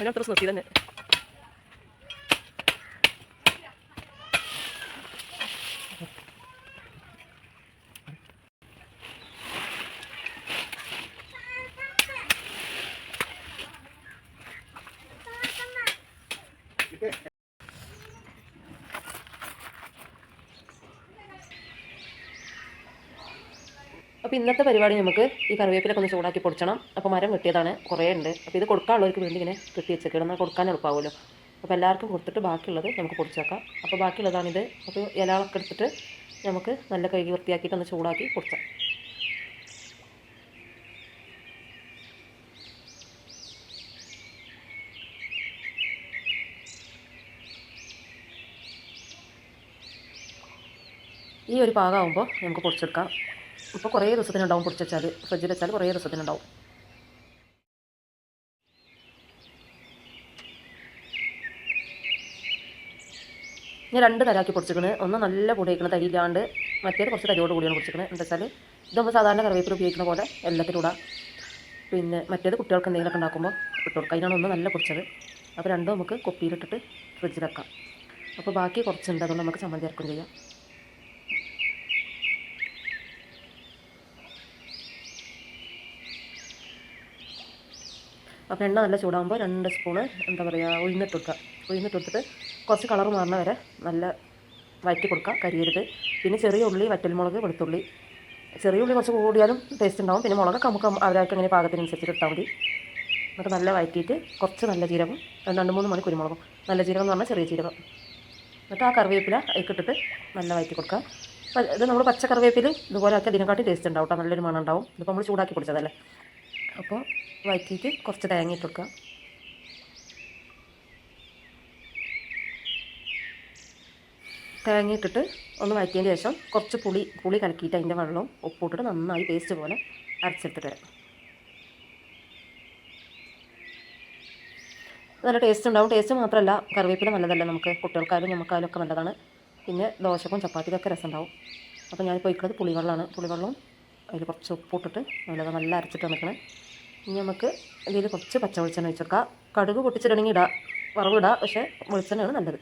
അതിനത്ര നിർത്തി തന്നെ അപ്പോൾ ഇന്നത്തെ പരിപാടി നമുക്ക് ഈ കറിവേപ്പിലൊക്കെ ഒന്ന് ചൂടാക്കി പൊടിച്ചണം. അപ്പോൾ മരം വെട്ടിയതാണ്. കുറേ ഉണ്ട്. അപ്പോൾ ഇത് കൊടുക്കാനുള്ളവർക്ക് വേണ്ടി ഇങ്ങനെ കെട്ടി വെച്ചേക്കണം. എന്നാൽ കൊടുക്കാൻ എളുപ്പമാവുമല്ലോ. അപ്പോൾ എല്ലാവർക്കും കൊടുത്തിട്ട് ബാക്കിയുള്ളത് നമുക്ക് പൊടിച്ചേക്കാം. അപ്പോൾ ബാക്കിയുള്ളതാണിത്. അപ്പോൾ ഇലകളൊക്കെ എടുത്തിട്ട് നമുക്ക് നല്ല കഴുകി വൃത്തിയാക്കിയിട്ട് ഒന്ന് ചൂടാക്കി പൊടിച്ചാം. ഈ ഒരു പാകമാകുമ്പോൾ നമുക്ക് പൊടിച്ചെടുക്കാം. ഇപ്പോൾ കുറേ ദിവസത്തിനുണ്ടാവും പൊടിച്ച് വെച്ചാൽ ഫ്രിഡ്ജിൽ വെച്ചാൽ കുറേ ദിവസത്തിനുണ്ടാവും. ഞാൻ രണ്ട് തരാക്കി പൊടിച്ചിരിക്കുന്നത് ഒന്ന് നല്ല പൊടിയിക്കണം തരിയില്ലാണ്ട്. മറ്റേത് കുറച്ച് തരിയോട് കൂടിയാണ് പൊടിച്ചിരിക്കുന്നത് എന്താ വെച്ചാൽ ഇതാകുമ്പോൾ സാധാരണ കറിവേപ്പില ഉപയോഗിക്കുന്ന പോലെ എല്ലാത്തിലും ഇടാം. പിന്നെ മറ്റേത് കുട്ടികൾക്ക് എന്തെങ്കിലുമൊക്കെ ഉണ്ടാക്കുമ്പോൾ ഇട്ട് അതിനാണ് ഒന്ന് നല്ല പൊടിച്ചത്. അപ്പോൾ രണ്ടും നമുക്ക് കുപ്പിയിലിട്ടിട്ട് ഫ്രിഡ്ജിൽ വെക്കാം. അപ്പോൾ ബാക്കി കുറച്ചുണ്ട്. അതുകൊണ്ട് നമുക്ക് ചമ്മന്തി ഇറക്കും ചെയ്യാം. അപ്പോൾ എണ്ണ നല്ല ചൂടാകുമ്പോൾ രണ്ട് സ്പൂണ് എന്താ പറയുക ഉഴുന്നിട്ട് കൊടുക്കുക ഉഴുന്നിട്ട് കൊടുത്തിട്ട് കുറച്ച് കളർ മാറുന്ന വരെ നല്ല വഴറ്റി കൊടുക്കുക കരിയരുത്. പിന്നെ ചെറിയ ഉള്ളി വറ്റൽമുളക് വെളുത്തുള്ളി. ചെറിയ ഉള്ളി കുറച്ച് കൂടിയാലും ടേസ്റ്റ് ഉണ്ടാവും. പിന്നെ മുളകൊക്കെ നമുക്ക് അവരൊക്കെ അങ്ങനെ പാകത്തിനനുസരിച്ച് ഇട്ടാൽ മതി. എന്നിട്ട് നല്ല വഴറ്റിയിട്ട് കുറച്ച് നല്ല ജീരകം രണ്ട് മൂന്ന് മണി കുരുമുളകും. നല്ല ജീരകം എന്ന് പറഞ്ഞാൽ ചെറിയ ജീരകം. എന്നിട്ട് ആ കറിവേപ്പില ഇട്ടിട്ട് നല്ല വഴറ്റി കൊടുക്കുക. ഇത് നമ്മൾ പച്ച കറിവേപ്പിൽ ഇതുപോലെ ആക്കി അതിനെക്കാട്ടി ടേസ്റ്റ് ഉണ്ടാവും കേട്ടോ നല്ലൊരു മണം ഉണ്ടാവും ഇതിപ്പോൾ നമ്മൾ ചൂടാക്കി പൊടിച്ചതല്ലേ. അപ്പോൾ വഴറ്റിയിട്ട് കുറച്ച് തേങ്ങ ഇട്ട് കൊടുക്കുക. തേങ്ങ ഇട്ടിട്ട് ഒന്ന് വഴറ്റിയതിന് ശേഷം കുറച്ച് പുളി പുളി കലക്കിയിട്ട് അതിന്റെ വെള്ളവും ഉപ്പിട്ടിട്ട് നന്നായി പേസ്റ്റ് പോലെ അരച്ചെടുത്തിട്ട് വരാം. നല്ല ടേസ്റ്റ് ഉണ്ടാവും. ടേസ്റ്റ് മാത്രമല്ല കറിവേപ്പില നല്ലതല്ല നമുക്ക്? കുട്ടികൾക്കായാലും നമുക്കായാലും ഒക്കെ നല്ലതാണ്. പിന്നെ ദോശക്കും ചപ്പാത്തിക്കൊക്കെ രസം ഉണ്ടാവും അപ്പോൾ ഞാനിപ്പോൾ ഇക്കുന്നത് പുളിവെള്ളമാണ്. പുളിവെള്ളവും അതിൽ കുറച്ച് ഉപ്പിട്ടിട്ട് നല്ലത് നല്ല അരച്ചിട്ട് നിൽക്കണേ ഇനി നമുക്ക് ഇതിൽ കുറച്ച് പച്ച വെളിച്ചെണ്ണ ഒഴിച്ചെടുക്കാം. കടുക് പൊട്ടിച്ചിട്ടുണ്ടെങ്കിൽ ഇടാം. വറവിടാം പക്ഷേ വെളിച്ചെണ്ണയാണ് നല്ലത്.